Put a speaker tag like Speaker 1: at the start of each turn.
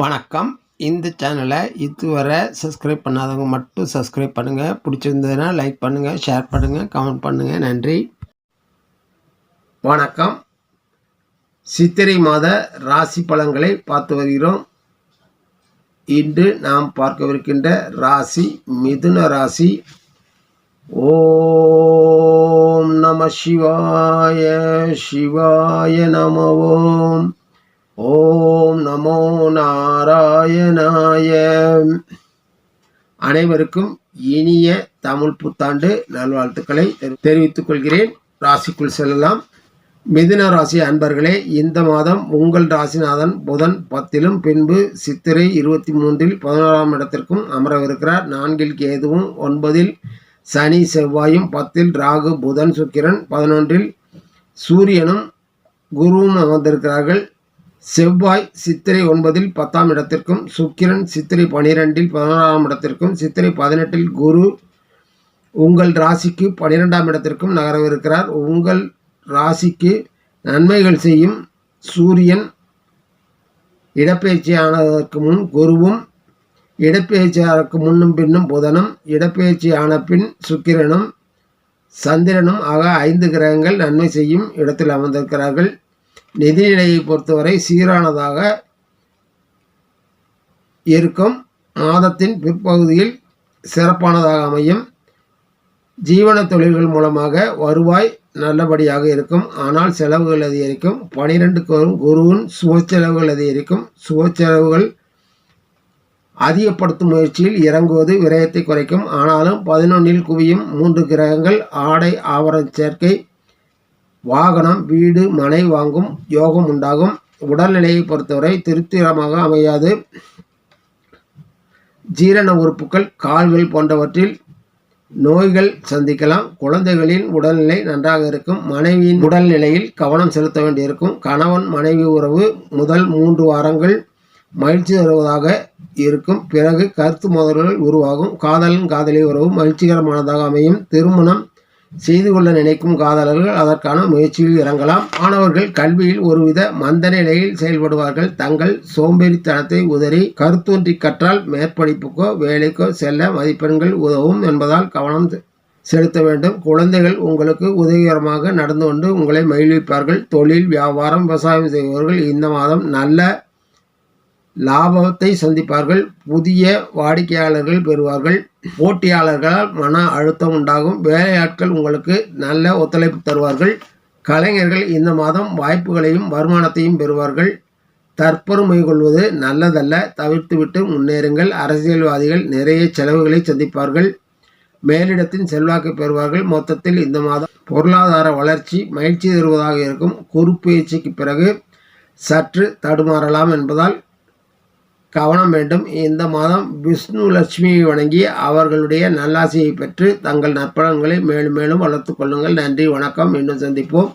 Speaker 1: வணக்கம். இந்த சேனலை இதுவரை சப்ஸ்கிரைப் பண்ணாதவங்க மட்டும் சப்ஸ்கிரைப் பண்ணுங்கள் பிடிச்சிருந்ததுன்னா லைக் பண்ணுங்கள் ஷேர் பண்ணுங்கள் கமெண்ட் பண்ணுங்கள் நன்றி. வணக்கம். சித்திரை மாத ராசி பலன்களை பார்த்து வருகிறோம். இன்று நாம் பார்க்கவிருக்கின்ற ராசி மிதுன ராசி. ஓம் நம சிவாய சிவாய நம ஓம் நமோ நாராயணாய. அனைவருக்கும் இனிய தமிழ் புத்தாண்டு நல்வாழ்த்துக்களை தெரி- தெரிவித்துக் கொள்கிறேன். ராசிக்குள் செல்லலாம். மிதுன ராசி அன்பர்களே இந்த மாதம் உங்கள் ராசிநாதன் புதன் பத்திலும் பின்பு சித்திரை இருபத்தி மூன்றில் பதினோராம் இடத்திற்கும் அமரவிருக்கிறார். நான்கில் கேதுவும் ஒன்பதில் சனி செவ்வாயும் பத்தில் ராகு புதன் சுக்கிரன். பதினொன்றில் சூரியனும் குருவும் அமர்ந்திருக்கிறார்கள். செவ்வாய் சித்திரை ஒன்பதில் பத்தாம் இடத்திற்கும் சுக்கிரன் சித்திரை பனிரெண்டில் பதினோராம் இடத்திற்கும் சித்திரை பதினெட்டில் குரு உங்கள் ராசிக்கு பனிரெண்டாம் இடத்திற்கும் நகரவிருக்கிறார். உங்கள் ராசிக்கு நன்மைகள் செய்யும் சூரியன் இடப்பெயர்ச்சியானதற்கு முன் குருவும் இடப்பெயர்ச்சியானதற்கு முன்னும் பின்னும் புதனும் இடப்பெயர்ச்சி ஆன பின் சுக்கிரனும் சந்திரனும் ஆக ஐந்து கிரகங்கள் நன்மை செய்யும் இடத்தில் அமர்ந்திருக்கிறார்கள். நிதிநிலையை பொறுத்தவரை சீரானதாக இருக்கும். மாதத்தின் பிற்பகுதியில் சிறப்பானதாக அமையும். ஜீவன தொழில்கள் மூலமாக வருவாய் நல்லபடியாக இருக்கும். ஆனால் செலவுகள் அதிகரிக்கும். பனிரெண்டுக்கு குருவின் சுப செலவுகள் அதிகரிக்கும். சுப செலவுகள் அதிகப்படுத்தும் முயற்சியில் இறங்குவது விரயத்தை குறைக்கும். ஆனாலும் பதினொன்னில் குவியும் மூன்று கிரகங்கள் ஆடை ஆபரண சேர்க்கை வாகனம் வீடு மனை வாங்கும் யோகம் உண்டாகும். உடல்நிலையை பொறுத்தவரை திருப்திகரமாக அமையாது. ஜீரண உறுப்புகள் கால்கள் போன்றவற்றில் நோய்கள் சந்திக்கலாம். குழந்தைகளின் உடல்நிலை நன்றாக இருக்கும். மனைவியின் உடல்நிலையில் கவனம் செலுத்த வேண்டியிருக்கும். கணவன் மனைவி உறவு முதல் மூன்று வாரங்கள் மகிழ்ச்சி தருவதாக இருக்கும். பிறகு கருத்து மோதல்கள் உருவாகும். காதலன் காதலி உறவு மகிழ்ச்சிகரமானதாக அமையும். திருமணம் செய்து கொள்ள நினைக்கும் காதலர்கள் அதற்கான முயற்சியில் இறங்கலாம். மாணவர்கள் கல்வியில் ஒருவித மந்த நிலையில் செயல்படுவார்கள். தங்கள் சோம்பேறித்தனத்தை உதறி கருத்தூன்றி கற்றால் மேற்படிப்புக்கோ வேலைக்கோ செல்ல மதிப்பெண்கள் உதவும் என்பதால் கவனம் செலுத்த வேண்டும். குழந்தைகள் உங்களுக்கு உதவிகரமாக நடந்து கொண்டு உங்களை மகிழ்விப்பார்கள். தொழில் வியாபாரம் விவசாயம் செய்பவர்கள் இந்த மாதம் நல்ல லாபத்தை சந்திப்பார்கள். புதிய வாடிக்கையாளர்கள் பெறுவார்கள். போட்டியாளர்களால் மன அழுத்தம் உண்டாகும். வேலையாட்கள் உங்களுக்கு நல்ல ஒத்துழைப்பு தருவார்கள். கலைஞர்கள் இந்த மாதம் வாய்ப்புகளையும் வருமானத்தையும் பெறுவார்கள். தற்பொருமை கொள்வது நல்லதல்ல. தவிர்த்துவிட்டு முன்னேறுங்கள். அரசியல்வாதிகள் நிறைய செலவுகளை சந்திப்பார்கள். மேலிடத்தின் செல்வாக்கு பெறுவார்கள். மொத்தத்தில் இந்த மாதம் பொருளாதார வளர்ச்சி மகிழ்ச்சி தருவதாக இருக்கும். குறுப்பெயர்ச்சிக்கு பிறகு சற்று தடுமாறலாம் என்பதால் கவனம் வேண்டும். இந்த மாதம் விஷ்ணு லட்சுமியை வணங்கி அவர்களுடைய நல்லாசையை பெற்று தங்கள் நற்பலன்களை மேலும் மேலும் வளர்த்து கொள்ளுங்கள். நன்றி வணக்கம். இன்னும் சந்திப்போம்.